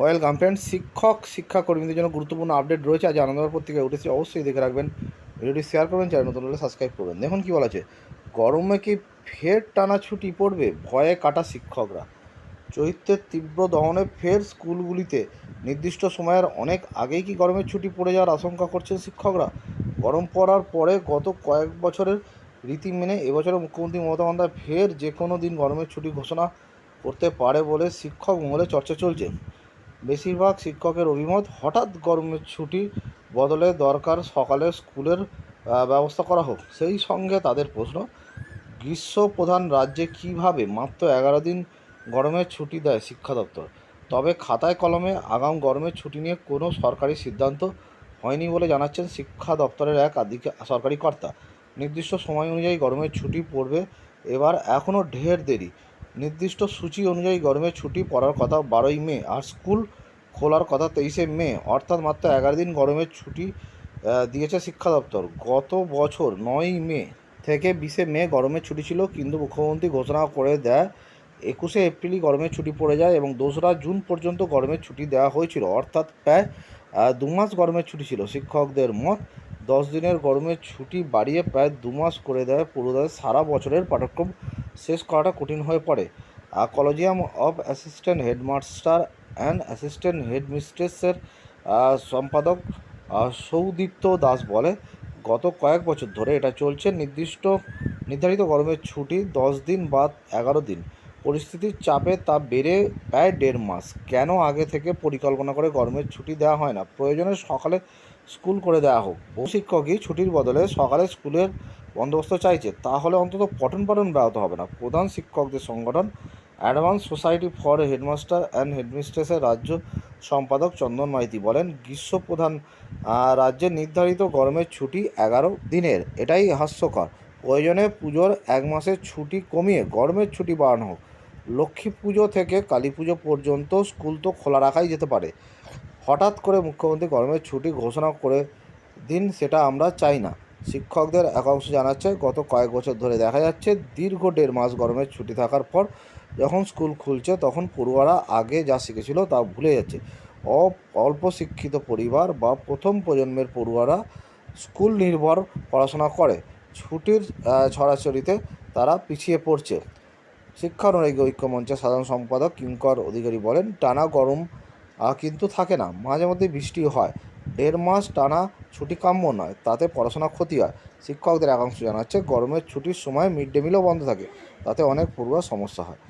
Welcome friend, শিক্ষক, শিক্ষাকর্মীদের জন্য গুরুত্বপূর্ণ আপডেট রয়েছে। আজ আনন্দবার পত্রিকায় উঠেছে, অবশ্যই দেখে রাখবেন। ভিডিওটি শেয়ার করবেন, চ্যানেল নতুন হলে সাবস্ক্রাইব করবেন। দেখুন কী বলা আছে, গরমে কি ফের টানা ছুটি পড়বে? ভয়ে কাটা শিক্ষকরা। চৈত্রের তীব্র দহনে ফের স্কুলগুলিতে নির্দিষ্ট সময়ের অনেক আগেই কি গরমের ছুটি পড়ে যাওয়ার আশঙ্কা করছেন শিক্ষকরা? গরম পড়ার পরে গত কয়েক বছরের রীতি মেনে এবছরের মুখ্যমন্ত্রী মমতা বন্দ্যোপাধ্যায় ফের যে কোনো দিন গরমের ছুটি ঘোষণা করতে পারে বলে শিক্ষক মহলে চর্চা চলছে। বেশিরভাগ শিক্ষকের অভিমত, হঠাৎ গরমের ছুটি বদলে দরকার সকালে স্কুলের ব্যবস্থা করা হোক। সেই সঙ্গে তাদের প্রশ্ন গ্রীষ্ম প্রধান রাজ্যে কীভাবে মাত্র এগারো দিন গরমের ছুটি দেয় শিক্ষা দপ্তর? তবে খাতায় কলমে আগাম গরমের ছুটি নিয়ে কোনো সরকারি সিদ্ধান্ত হয়নি বলে জানাচ্ছেন শিক্ষা দপ্তরের এক আধিক, সরকারি কর্তা। নির্দিষ্ট সময় অনুযায়ী গরমের ছুটি পড়বে এবার এখনও ঢের দেরি। নির্দিষ্ট সূচি অনুযায়ী গরমের ছুটি পড়ার কথা বারোই মে আর স্কুল খোলার কথা তেইশে মে, অর্থাৎ মাত্র এগারো দিন গরমের ছুটি দিয়েছে শিক্ষা দপ্তর। গত বছর নয়ই মে থেকে বিশে মে গরমের ছুটি ছিল, কিন্তু মুখ্যমন্ত্রী ঘোষণা করে দেয়, একুশে এপ্রিলই গরমের ছুটি পড়ে যায় এবং দোসরা জুন পর্যন্ত গরমের ছুটি দেওয়া হয়েছিল, অর্থাৎ প্রায় দু মাস গরমের ছুটি ছিল। শিক্ষকদের মত, দশ দিনের গরমের ছুটি বাড়িয়ে প্রায় দু মাস করে দেয় পুরোদের সারা বছরের পাঠ্যক্রম শেষ করাটা কঠিন হয়ে পড়ে। Collegium of assistant headmaster and assistant হেডমিস্ট্রেসের সম্পাদক সৌদীপ্ত দাস বলে, গত কয়েক বছর ধরে এটা চলছে। নির্দিষ্ট, নির্ধারিত গরমের ছুটি দশ দিন বা এগারো দিন। পরিস্থিতির চাপে তা বেড়ে প্রায় দেড় মাস। কেন আগে থেকে পরিকল্পনা করে গরমের ছুটি দেওয়া হয় না? প্রয়োজনে সকালে স্কুল করে দেওয়া হোক। শিক্ষকই ছুটির বদলে সকালে স্কুলের বন্দোবস্ত চাইছে, তাহলে অন্তত পঠন পাঠন ব্যাহত হবে না। প্রধান শিক্ষকদের সংগঠন, advance society for headmaster and হেডমিস্ট্রেসের রাজ্য সম্পাদক চন্দন মাইতি বলেন গ্রীষ্ম প্রধান রাজ্যের নির্ধারিত গরমের ছুটি এগারো দিনের। এটাই হাস্যকর। প্রয়োজনে পুজোর এক মাসের ছুটি কমিয়ে গরমের ছুটি বাড়ানো হোক। লক্ষ্মী পুজো থেকে কালী পুজো পর্যন্ত স্কুল তো খোলা রাখাই যেতে পারে। হঠাৎ করে মুখ্যমন্ত্রী গরমের ছুটি ঘোষণা করে দিন, সেটা আমরা চাই না। শিক্ষকদের একাংশ জানাচ্ছে, গত কয়েক বছর ধরে দেখা যাচ্ছে দীর্ঘ দেড় মাস গরমের ছুটি থাকার পর যখন স্কুল খুলছে তখন পড়ুয়ারা আগে যা শিখেছিল তা ভুলে যাচ্ছে। অল্প শিক্ষিত পরিবার বা প্রথম প্রজন্মের পড়ুয়ারা স্কুল নির্ভর পড়াশোনা করে, ছুটির ছড়াছড়িতে তারা পিছিয়ে পড়ছে। শিক্ষা অনুরাগী ঐক্য মঞ্চের সাধারণ সম্পাদক কিঙ্কর অধিকারী বলেন, টানা গরম কিন্তু থাকে না মাঝে মধ্যে বৃষ্টি হয়। দেড় মাস টানা ছুটি কাম্য নয়, তাতে পড়াশোনা ক্ষতি হয়। শিক্ষকদের একাংশ জানাচ্ছে, গরমের ছুটির সময় মিড ডে মিলও বন্ধ থাকে, তাতে অনেক পড়ুয়ার সমস্যা হয়।